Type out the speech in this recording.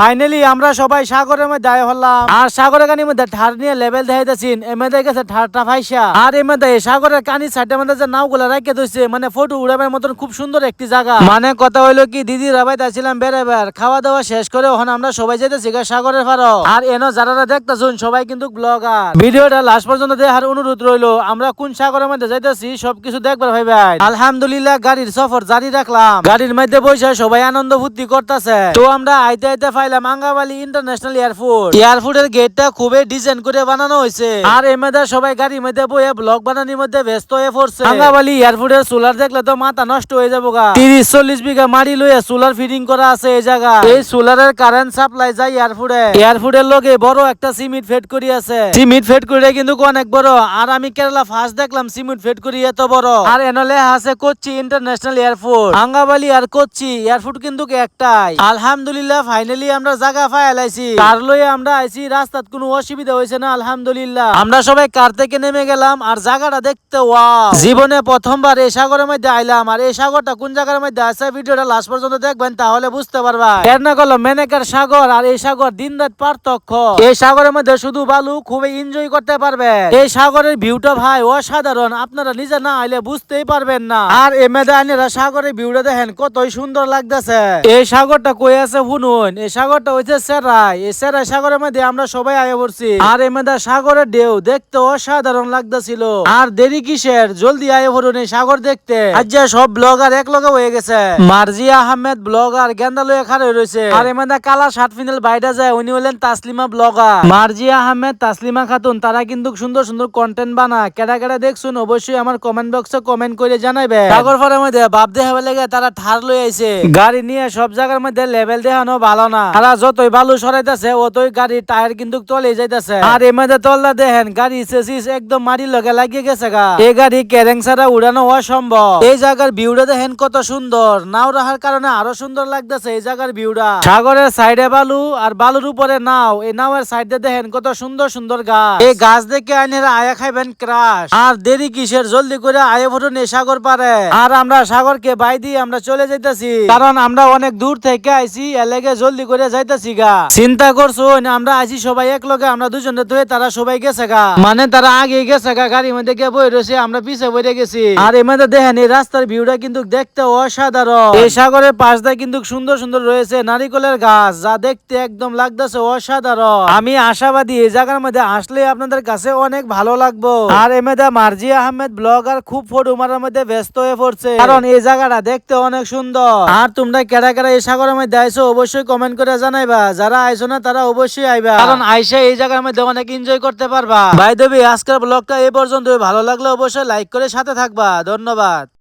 Finally আমরা সবাই সাগরের মধ্যে হলাম। আর সাগরের কানির মধ্যে ঠার নিয়ে লেভেল দেখাইতেছিন। এমএদের গেছে ঠারটা ফাইসা। আর এমএদে সাগরের কানি সাইডের মধ্যে যে নাওগুলা রাখিয়ে দিচ্ছে মানে ফটো উড়াবার মতন খুব সুন্দর একটি জায়গা। মানে কথা হইল কি, দিদি রাবাই তাছিলাম বেড়াবার খাওয়া দাওয়া শেষ করে ওখানে আমরা সবাই যেতেছি সাগরের ফারো আর এনো যারা দেখতেছুন, সবাই কিন্তু ব্লগার ভিডিওটা লাস্ট পর্যন্ত দেখার অনুরোধ রইল, আমরা কোন সাগরের মধ্যে যাইতেছি, সবকিছু দেখবার ভাই ভাই। আলহামদুলিল্লাহ, গাড়ির সফর জারি রাখলাম। গাড়ির মধ্যে বসে সবাই আনন্দ ফুর্তি করতেছে। তো আমরা আইতে আইতে পাইলাম আঙ্গাবালি ইন্টারন্যাশনাল এয়ারপোর্ট। এয়ারপোর্টের গেটটা খুবই ডিজাইন করে বানানো হয়েছে। আর এমএদা সবাই গাড়ির মধ্যে বইয়ে ব্লগ বানানোর মধ্যে ব্যস্ত হয়ে পড়ছে। আঙ্গাবালি এয়ারপোর্টের সোলার দেখলে তো মাথা নষ্ট হয়ে যাব গা। তিরিশ চল্লিশ বিঘা মারি লইয়া সোলার ফিটিং করা আছে এই জায়গা। এই সোলারের কারেন্ট সাপ্লাই যায় এয়ারপোর্টে। এয়ারপোর্টের লগে বড় একটা সিমেন্ট ফেট করি আছে। সিমেন্ট ফেট করে কিন্তু অনেক বড়। আর আমি কেরালা ফার্স্ট দেখলাম সিমেন্ট ফেট করি এত বড়। আর এনলে আছে কোচি ইন্টারন্যাশনাল এয়ারপোর্ট। আঙ্গাবালি আর কোচি এয়ারপোর্ট কিন্তু একটাই। আলহামদুলিল্লাহ ফাইনালি আমরা জায়গা ফাইলাইছি কার লয়ে আমরা আইছি রাস্তাত কোনো অসুবিধা হয়েছে না আলহামদুলিল্লাহ। আমরা সবাই কার থেকে নেমে গেলাম আর জায়গাটা দেখতে ওয়াও। জীবনে প্রথমবার এই সাগরের মধ্যে আইলাম আর এই সাগরটা কোন জায়গার মধ্যে আছে ভিডিওটা লাস্ট পর্যন্ত দেখবেন তাহলে বুঝতে পারবা। এর না করল মেনেকার সাগর আর এই সাগর দিন রাত পার্থক্য। এই সাগরের মধ্যে শুধু বালু খুবই এনজয় করতে পারবে এই সাগরের ভিউটা ভাই অসাধারণ আপনারা নিজে না আইলে বুঝতেই পারবেন না। আর এ মেদানিরা সাগরের ভিউটা দেখেন কতই সুন্দর লাগতেছে। এই সাগরটা কই আছে শুনুন এই সাগরটা হইছে সেরাই। এই সেরাই সাগরের মধ্যে আমরা সবাই আগে পড়ছি। আর এ মেদা সাগরের ঢেউ দেখতে অসাধারণ লাগতেছিল। আর দেরি কিসের? জলদি আয় পড়ুন এই সাগর দেখতে। আজ সব ব্লগার এক লগে হয়ে গেছে। মার্জিয়া আহমেদ ব্লগার গেন্দা লয়ে খারে রয়েছে আর এ মেদা কালা শার্ট ফিনাল বাইরে যায়, উনি হলেন তাসলিমা ব্লগার। মার্জিয়া আহমেদ, তাসলিমা খাতুন, তারা কিন্তু সুন্দর সুন্দর কন্টেন্ট বানা কেডা কেডা দেখছুন, অবশ্যই আমার কমেন্ট বক্সে কমেন্ট করে জানাইবে সাগর ফরের মধ্যে বাপ দেখাবে লেগে তারা ঠার লয়ে আইছে। গাড়ি নিয়ে সব জায়গার মধ্যে লেভেল দেখানো ভালো না। তারা যতই বালু সরাইতেছে, অতই গাড়ির টায়ার কিন্তু তলে যাইতেছে। আর এর মধ্যে তল্লা দেখেন, গাড়ি চেসিস একদম মাটির লগে লাগিয়ে গেছে গা। এই গাড়ি কেরেং ছাড়া উড়ানো অসম্ভব এই জায়গার ভিউটা দেখেন কত সুন্দর। নাও রাখার কারণে আরও সুন্দর লাগতেছে এই জায়গার ভিউটা। সাগরের সাইডে বালু আর বালুর উপরে নাও। এই নাওয়ের সাইডে দেখেন কত সুন্দর সুন্দর গাছ। এই গাছ দেখে আইনেরা আয়া খাইবেন ক্রাশ। আর দেরি কিসের? জলদি করে আয়া ফুটুন এই সাগর পারে। আর আমরা সাগরকে বাই দিয়ে আমরা চলে যাইতেছি। কারণ আমরা অনেক দূর থেকে আইছি এলাকে জলদি করে যাইতেছি গা। চিন্তা করছ আমরা আইছি সবাই এক লগে আমরা দুজনে ধরে তারা সবাই গেছে গা। মানে তারা আগে গেছে গা, গাড়ির মধ্যে গিয়ে বই রয়েছে, আমরা পিছে বইরে গেছি। আর এর মধ্যে দেখেন, এই রাস্তার ভিউটা কিন্তু দেখতে অসাধারণ। এই সাগরের পাশ দিয়ে কিন্তু সুন্দর সুন্দর রয়েছে নারিকলের গাছ, যা দেখতে একদম লাগতেছে অসাধারণ। আমি আশাবাদী, এই জায়গার মধ্যে আসলে আপনাদের কাছে অনেক ভালো লাগবো। আর এমেদা মার্জি আহমেদ ব্লগার খুব ফটো মারার মধ্যে ব্যস্ত হয়ে পড়ছে। কারণ এই জায়গাটা দেখতে অনেক সুন্দর। আর তোমরা কেডা কেডা এই সাগরের মধ্যে আইসো অবশ্যই কমেন্ট করে জানাইবা যারা আইসো না তারা অবশ্যই আইবা। কারণ আইসা এই জায়গার মধ্যে অনেক এনজয় করতে পারবা। ভাই দেবী আজকের ব্লগটা এই পর্যন্ত ভালো লাগলে অবশ্যই লাইক করে সাথে থাকবা। ধন্যবাদ।